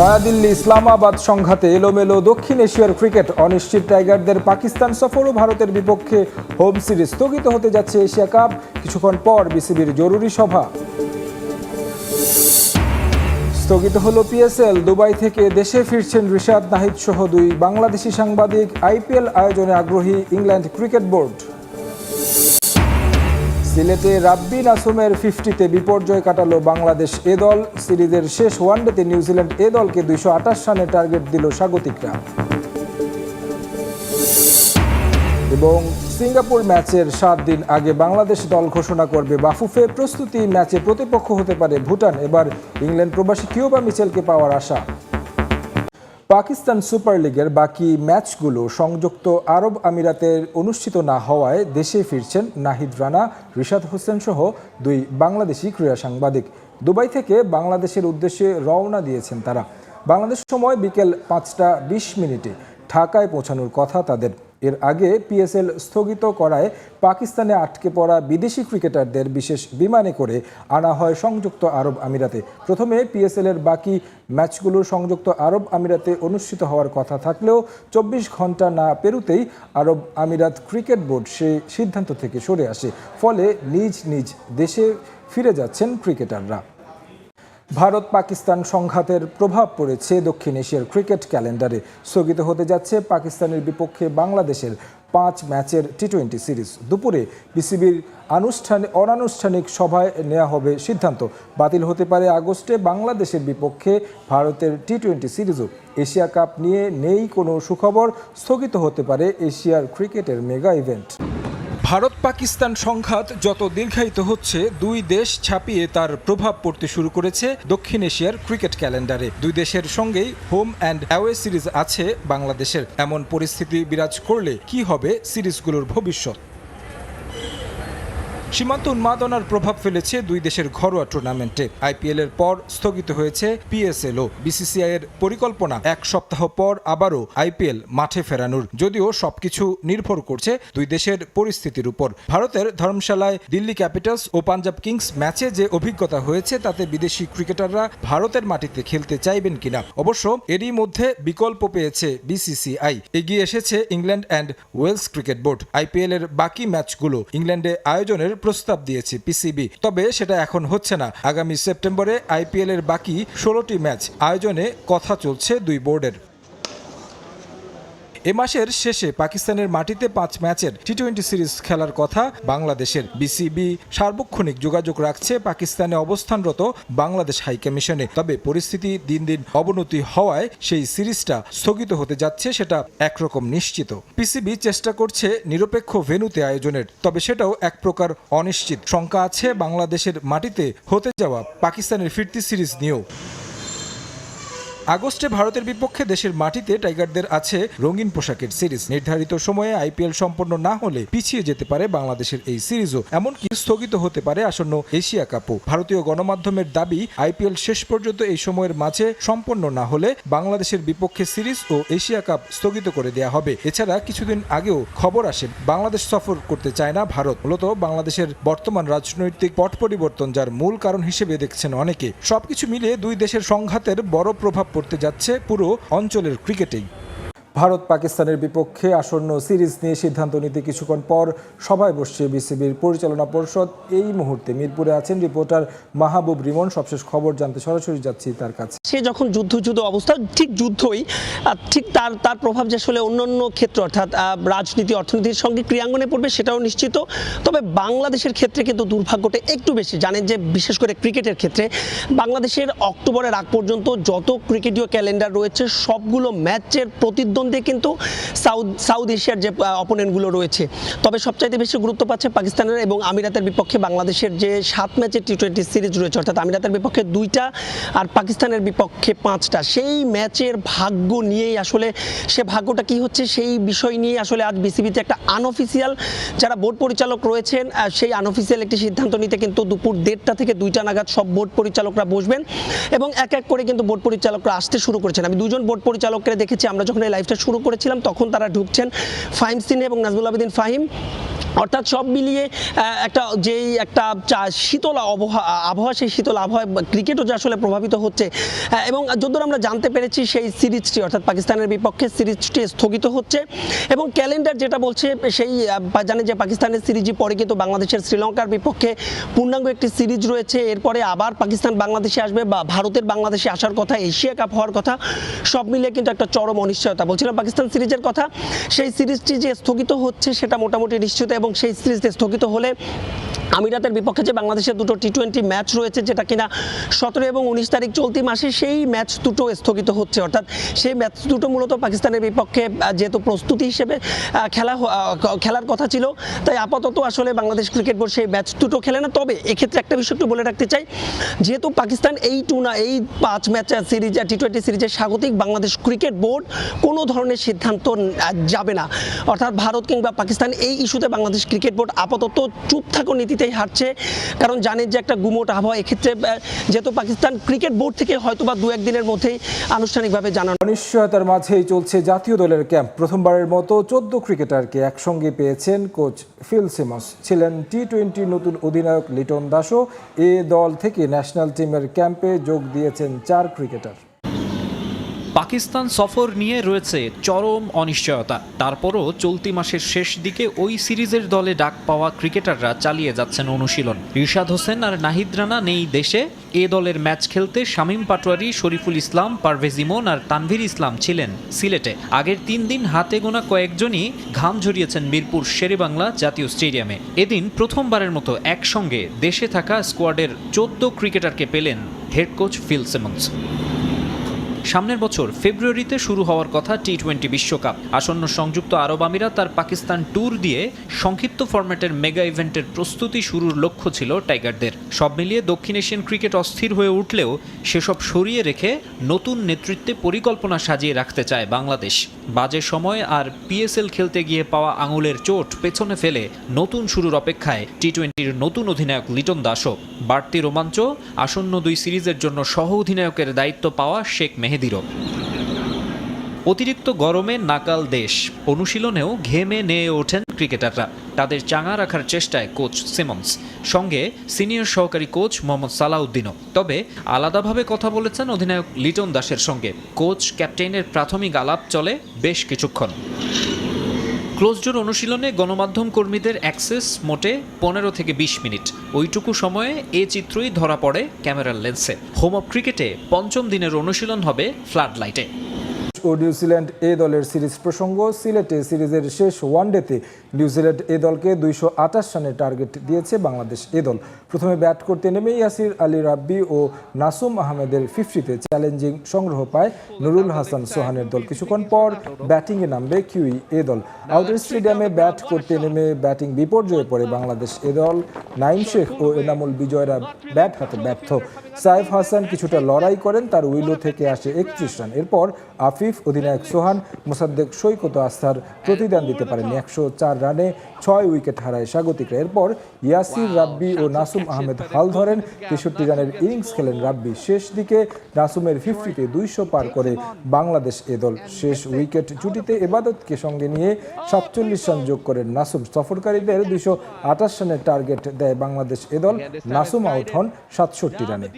নয়াদিল্লি ইসলামাবাদ সংঘাতে এলোমেলো দক্ষিণ এশিয়ার ক্রিকেট অনিশ্চিত টাইগারদের পাকিস্তান সফর ও ভারতের বিপক্ষে হোম সিরিজ স্থগিত হতে যাচ্ছে এশিয়া কাপ। কিছুক্ষণ পর বিসিবির জরুরি সভা। স্থগিত হলো পিএসএল, দুবাই থেকে দেশে ফিরছেন রিশাদ নাহিদ সহ দুই বাংলাদেশি সাংবাদিক। আইপিএল আয়োজনে আগ্রহী ইংল্যান্ড ক্রিকেট বোর্ড। সিলেটে রাব্বিন আসমের ফিফটিতে বিপর্যয় কাটালো বাংলাদেশ এ দল। সিরিজের শেষ ওয়ানডেতে নিউজিল্যান্ড এ দলকে দুইশো আঠাশ রানে টার্গেট দিল স্বাগতিকরা। এবং সিঙ্গাপুর ম্যাচের সাত দিন আগে বাংলাদেশ দল ঘোষণা করবে বাফুফে। প্রস্তুতি ম্যাচে প্রতিপক্ষ হতে পারে ভুটান। এবার ইংল্যান্ড প্রবাসী কিউবা মিচেলকে পাওয়ার আশা। পাকিস্তান সুপার লিগের বাকি ম্যাচগুলো সংযুক্ত আরব আমিরাতের অনুষ্ঠিত না হওয়ায় দেশে ফিরছেন নাহিদ রানা, রিশাদ হোসেন সহ দুই বাংলাদেশি ক্রীড়া সাংবাদিক। দুবাই থেকে বাংলাদেশের উদ্দেশ্যে রওনা দিয়েছেন তারা। বাংলাদেশ সময় বিকেল পাঁচটা বিশ মিনিটে ঢাকায় পৌঁছানোর কথা তাদের। এর আগে পিএসএল স্থগিত করায় পাকিস্তানে আটকে পড়া বিদেশি ক্রিকেটারদের বিশেষ বিমানে করে আনা হয় সংযুক্ত আরব আমিরাতে। প্রথমে পিএসএল এর বাকি ম্যাচগুলো সংযুক্ত আরব আমিরাতে অনুষ্ঠিত হওয়ার কথা থাকলেও চব্বিশ ঘণ্টা না পেরুতেই আরব আমিরাত ক্রিকেট বোর্ড সেই সিদ্ধান্ত থেকে সরে আসে। ফলে নিজ নিজ দেশে ফিরে যাচ্ছেন ক্রিকেটাররা। ভারত পাকিস্তান সংঘাতের প্রভাব পড়েছে দক্ষিণ এশিয়ার ক্রিকেট ক্যালেন্ডারে। স্থগিত হতে যাচ্ছে পাকিস্তানের বিপক্ষে বাংলাদেশের পাঁচ ম্যাচের টি টোয়েন্টি সিরিজ। দুপুরে বিসিবির আনুষ্ঠানিক অনানুষ্ঠানিক সভায় নেওয়া হবে সিদ্ধান্ত। বাতিল হতে পারে আগস্টে বাংলাদেশের বিপক্ষে ভারতের টি টোয়েন্টি সিরিজও। এশিয়া কাপ নিয়ে নেই কোনো সুখবর। স্থগিত হতে পারে এশিয়ার ক্রিকেটের মেগা ইভেন্ট। ভারত পাকিস্তান সংঘাত যত দীর্ঘায়িত হচ্ছে, দুই দেশ ছাপিয়ে তার প্রভাব পড়তে শুরু করেছে দক্ষিণ এশিয়ার ক্রিকেট ক্যালেন্ডারে। দুই দেশের সঙ্গেই হোম অ্যান্ড অ্যাওয়ে সিরিজ আছে বাংলাদেশের। এমন পরিস্থিতি বিরাজ করলে কি হবে সিরিজগুলোর ভবিষ্যৎ? সীমান্ত উন্মাদনার প্রভাব ফেলেছে দুই দেশের ঘরোয়া টুর্নামেন্টে আইপিএল এর পর স্থগিত হয়েছে পিএসএল ও। বিসিসিআই এর পরিকল্পনা এক সপ্তাহ পর আবারও আইপিএল মাঠে ফেরানোর। যদিও সবকিছু নির্ভর করছে দুই দেশের পরিস্থিতির উপর। ভারতের ধর্মশালায় দিল্লি ক্যাপিটালস ও পাঞ্জাব কিংস ম্যাচে যে অভিজ্ঞতা হয়েছে, তাতে বিদেশি ক্রিকেটাররা ভারতের মাটিতে খেলতে চাইবেন কিনা? অবশ্য এরই মধ্যে বিকল্প পেয়েছে বিসিসিআই এগিয়ে এসেছে England and Wales cricket board. IPL এর বাকি ম্যাচগুলো ইংল্যান্ডে আয়োজনের প্রস্তাব দিয়েছে পিসিবি। তবে সেটা এখন হচ্ছে না। আগামী সেপ্টেম্বরে আইপিএল এর বাকি ষোলোটি ম্যাচ আয়োজনে কথা চলছে দুই বোর্ডের। এ মাসের শেষে পাকিস্তানের মাটিতে পাঁচ ম্যাচের টি টোয়েন্টি সিরিজ খেলার কথা বাংলাদেশের বিসিবি সার্বক্ষণিক যোগাযোগ রাখছে পাকিস্তানে অবস্থানরত বাংলাদেশ হাইকমিশনে তবে পরিস্থিতি দিন দিন অবনতি হওয়ায় সেই সিরিজটা স্থগিত হতে যাচ্ছে সেটা একরকম নিশ্চিত। পিসিবি চেষ্টা করছে নিরপেক্ষ ভেন্যুতে আয়োজনের, তবে সেটাও এক প্রকার অনিশ্চিত। শঙ্কা আছে বাংলাদেশের মাটিতে হতে যাওয়া পাকিস্তানের ফিরতি সিরিজ নিয়েও। আগস্টে ভারতের বিপক্ষে দেশের মাটিতে টাইগারদের আছে রঙিন পোশাকের সিরিজ। নির্ধারিত সময়ে আইপিএল সম্পন্ন না হলে পিছিয়ে যেতে পারে বাংলাদেশের এই সিরিজও। এমনকি স্থগিত হতে পারে আসন্ন এশিয়া কাপও। ভারতীয় গণমাধ্যমের দাবি, আইপিএল শেষ পর্যন্ত এই সময়ের মাঝে সম্পন্ন না হলে বাংলাদেশের বিপক্ষে সিরিজ ও এশিয়া কাপ স্থগিত করে দেয়া হবে। এছাড়া কিছুদিন আগেও খবর আসে, বাংলাদেশ সফর করতে চায় না ভারত। মূলত বাংলাদেশের বর্তমান রাজনৈতিক পট পরিবর্তন যার মূল কারণ হিসেবে দেখছেন অনেকে। সবকিছু মিলিয়ে দুই দেশের সংঘাতের বড় প্রভাব পড়তে যাচ্ছে পুরো অঞ্চলের ক্রিকেটেই। ভারত পাকিস্তানের বিপক্ষে আসন্ন সিরিজ নিয়ে সিদ্ধান্ত নিতে কিছুক্ষণ পর সভায় বসছে বিসিবির পরিচালনা পরিষদ। এই মুহূর্তে মিরপুরে আছেন রিপোর্টার মাহবুব রিমন। সবশেষ খবর জানতে সরাসরি যাচ্ছি তার কাছে। সে যখন যুদ্ধ যুদ্ধ অবস্থা, ঠিক যুদ্ধই ঠিক তার তার প্রভাব যে আসলে অন্যান্য ক্ষেত্র, অর্থাৎ রাজনীতি, অর্থনীতির সঙ্গে ক্রিয়াঙ্গনে পড়বে সেটাও নিশ্চিত। তবে বাংলাদেশের ক্ষেত্রে কিন্তু দুর্ভাগ্যটা একটু বেশি। জানেন যে বিশেষ করে ক্রিকেটের ক্ষেত্রে, বাংলাদেশের অক্টোবরের আগ পর্যন্ত যত ক্রিকেটীয় ক্যালেন্ডার রয়েছে, সবগুলো ম্যাচের প্রতিদ্বন্দ্বী কিন্তু সাউথ সাউথ এশিয়ার যে অপোনেন্টগুলো রয়েছে। তবে সবচাইতে বেশি গুরুত্ব পাচ্ছে পাকিস্তানের এবং আমিরাতের বিপক্ষে বাংলাদেশের যে সাত ম্যাচের টি টোয়েন্টি সিরিজ রয়েছে, অর্থাৎ আমিরাতের বিপক্ষে দুইটা আর পাকিস্তানের বিপক্ষে পাঁচটা। সেই ম্যাচের ভাগ্য নিয়েই আসলে, সে ভাগ্যটা কি হচ্ছে সেই বিষয় নিয়ে আসলে আজ বিসিবিতে একটা আনঅফিসিয়াল যারা বোর্ড পরিচালক রয়েছেন সেই আনঅফিসিয়াল একটি সিদ্ধান্ত নিতে কিন্তু দুপুর দেড়টা থেকে দুইটা নাগাদ সব বোর্ড পরিচালকরা বসবেন এবং এক এক করে কিন্তু বোর্ড পরিচালকরা আসতে শুরু করেছেন। আমি দুজন বোর্ড পরিচালককে দেখেছি, আমরা যখন এই লাইভটা শুরু করেছিলাম, তখন তারা ঢুকছেন ফাহিম সিনে এবং নাজমুল আবেদিন ফাহিম। অর্থাৎ সব মিলিয়ে একটা যেই একটা শীতল আবহাওয়া আবহাওয়া, সেই শীতল আবহাওয়া ক্রিকেটও যে আসলে প্রভাবিত হচ্ছে এবং যদ্দূর আমরা জানতে পেরেছি সেই সিরিজটি, অর্থাৎ পাকিস্তানের বিপক্ষে সিরিজটি স্থগিত হচ্ছে, এবং ক্যালেন্ডার যেটা বলছে, সেই জানে যে পাকিস্তানের সিরিজই পরে কিন্তু বাংলাদেশের শ্রীলঙ্কার বিপক্ষে পূর্ণাঙ্গ একটি সিরিজ রয়েছে, এরপরে আবার পাকিস্তান বাংলাদেশে আসবে বা ভারতের বাংলাদেশে আসার কথা, এশিয়া কাপ হওয়ার কথা, সব মিলিয়ে কিন্তু একটা চরম অনিশ্চয়তা বলছিলাম পাকিস্তান সিরিজের কথা, সেই সিরিজটি যে স্থগিত হচ্ছে সেটা মোটামুটি নিশ্চিত এবং সেই সিরিজটি স্থগিত হলে আমিরাতের বিপক্ষে যে বাংলাদেশের দুটো টি টোয়েন্টি ম্যাচ রয়েছে যেটা কিনা সতেরো এবং উনিশ তারিখ চলতি মাসে সেই ম্যাচ দুটো স্থগিত হচ্ছে। অর্থাৎ সেই ম্যাচ দুটো মূলত পাকিস্তানের বিপক্ষে যেহেতু প্রস্তুতি হিসেবে খেলা খেলার কথা ছিল, তাই আপাতত আসলে বাংলাদেশ ক্রিকেট বোর্ড সেই ম্যাচ দুটো খেলে না। তবে এক্ষেত্রে একটা বিষয় একটু বলে রাখতে চাই, যেহেতু পাকিস্তান এই টুনা এই পাঁচ ম্যাচ সিরিজ টি টোয়েন্টি সিরিজের স্বাগতিক বাংলাদেশ ক্রিকেট বোর্ড কোনো ধরনের সিদ্ধান্ত যাবে না। অর্থাৎ ভারত কিংবা পাকিস্তান এই ইস্যুতে বাংলাদেশ ক্রিকেট বোর্ড আপাতত চুপ থাকো নীতিতেই হারছে, কারণ জানেন যে একটা গুমোট আবহাওয়া। এক্ষেত্রে যেহেতু পাকিস্তান ক্রিকেট বোর্ড থেকে হয়তো বা দু একদিনের মধ্যেই আনুষ্ঠানিকভাবে জানানো অনিশ্চয়তার মাঝেই চলছে জাতীয় দলের ক্যাম্প। প্রথমবারের মতো চোদ্দ ক্রিকেটারকে একসঙ্গে পেয়েছেন কোচ ফিল সিমন্স। ছিলেন টি টোয়েন্টি নতুন অধিনায়ক লিটন দাসও। এ দল থেকে ন্যাশনাল টিমের ক্যাম্পে যোগ দিয়েছেন চার ক্রিকেটার। পাকিস্তান সফর নিয়ে রয়েছে চরম অনিশ্চয়তা। তারপরও চলতি মাসের শেষ দিকে ওই সিরিজের দলে ডাক পাওয়া ক্রিকেটাররা চালিয়ে যাচ্ছেন অনুশীলন। রিশাদ হোসেন আর নাহিদ রানা নেই দেশে। এ দলের ম্যাচ খেলতে শামীম পাটোয়ারি, শরীফুল ইসলাম, পারভেজ ইমন আর তানভীর ইসলাম ছিলেন সিলেটে। আগের তিন দিন হাতে গোনা কয়েকজনই ঘাম ঝরিয়েছেন মিরপুর শেরেবাংলা জাতীয় স্টেডিয়ামে। এদিন প্রথমবারের মতো একসঙ্গে দেশে থাকা স্কোয়াডের চোদ্দ ক্রিকেটারকে পেলেন হেড কোচ ফিল সিমন্স। সামনের বছর ফেব্রুয়ারিতে শুরু হওয়ার কথা টি টোয়েন্টি বিশ্বকাপ। আসন্ন সংযুক্ত আরব আমিরাত তার পাকিস্তান ট্যুর দিয়ে সংক্ষিপ্ত ফরম্যাটের মেগা ইভেন্টের প্রস্তুতি শুরুর লক্ষ্য ছিল টাইগারদের। সব মিলিয়ে দক্ষিণ এশিয়ান ক্রিকেট অস্থির হয়ে উঠলেও সেসব সরিয়ে রেখে নতুন নেতৃত্বে পরিকল্পনা সাজিয়ে রাখতে চায় বাংলাদেশ। বাজে সময় আর পিএসএল খেলতে গিয়ে পাওয়া আঙুলের চোট পেছনে ফেলে নতুন শুরুর অপেক্ষায় টি টোয়েন্টির নতুন অধিনায়ক লিটন দাসও। বাড়তি রোমাঞ্চ, আসন্ন দুই সিরিজের জন্য সহ অধিনায়কের দায়িত্ব পাওয়া শেখ মেহেদিরও। অতিরিক্ত গরমে নাকাল দেশ। অনুশীলনেও ঘেমে নেয়ে ওঠেন ক্রিকেটাররা। তাদের চাঙা রাখার চেষ্টায় কোচ সিমন্স। সঙ্গে সিনিয়র সহকারী কোচ মোহাম্মদ সালাউদ্দিনও। তবে আলাদাভাবে কথা বলেছেন অধিনায়ক লিটন দাসের সঙ্গে। কোচ ক্যাপ্টেনের প্রাথমিক আলাপ চলে বেশ কিছুক্ষণ। ক্লোজডোর অনুশীলনে গণমাধ্যম কর্মীদের অ্যাক্সেস মোটে পনেরো থেকে বিশ মিনিট। ওইটুকু সময়ে এ চিত্রই ধরা পড়ে ক্যামেরার লেন্সে। হোম অফ ক্রিকেটে পঞ্চম দিনের অনুশীলন হবে ফ্লাড লাইটে ও নিউজিল্যান্ড এ দলের সিরিজ প্রসঙ্গ, সিলেটে সিরিজের শেষ ওয়ানডেতে নিউজিল্যান্ড এ দলকে দুইশো আঠাশ রানের টার্গেট দিয়েছে বাংলাদেশ এ দল। প্রথমে ব্যাট করতে নেমে ইয়াসির আলী রাব্বি ও নাসুম আহমেদের ফিফটিতে চ্যালেঞ্জিং সংগ্রহ পায় নুরুল হাসান সোহানের দল। কিছুক্ষণ পর ব্যাটিংয়ে নামবে কিউই এ দল। আউটার স্টেডিয়ামে ব্যাট করতে নেমে ব্যাটিং বিপর্যয়ে পড়ে বাংলাদেশ এ দল। নাইম শেখ ও এনামুল বিজয়রা ব্যাট হাতে ব্যর্থ। সাইফ হাসান কিছুটা লড়াই করেন, তার উইলো থেকে আসে একত্রিশ রান। এরপর আফিফ অধিনায়ক সোহান, মোসাদ্দেক সৈকত আস্থার প্রতিদান দিতে পারেন একশো চার রানে ছয় উইকেট হারায় স্বাগতিকরা এরপর ইয়াসির রাব্বি ও নাসুম আহমেদ হাল ধরেন। তেষট্টি রানের ইনিংস খেলেন রাব্বি। শেষ দিকে নাসুমের ফিফটিতে দুইশো পার করে বাংলাদেশ এ দল। শেষ উইকেট জুটিতে এবাদতকে সঙ্গে নিয়ে সাতচল্লিশ রান যোগ করেন নাসুম। সফরকারীদের দুইশো আঠাশ রানের টার্গেট দেয় বাংলাদেশ এ দল। নাসুম আউট হন সাতষট্টি রানে।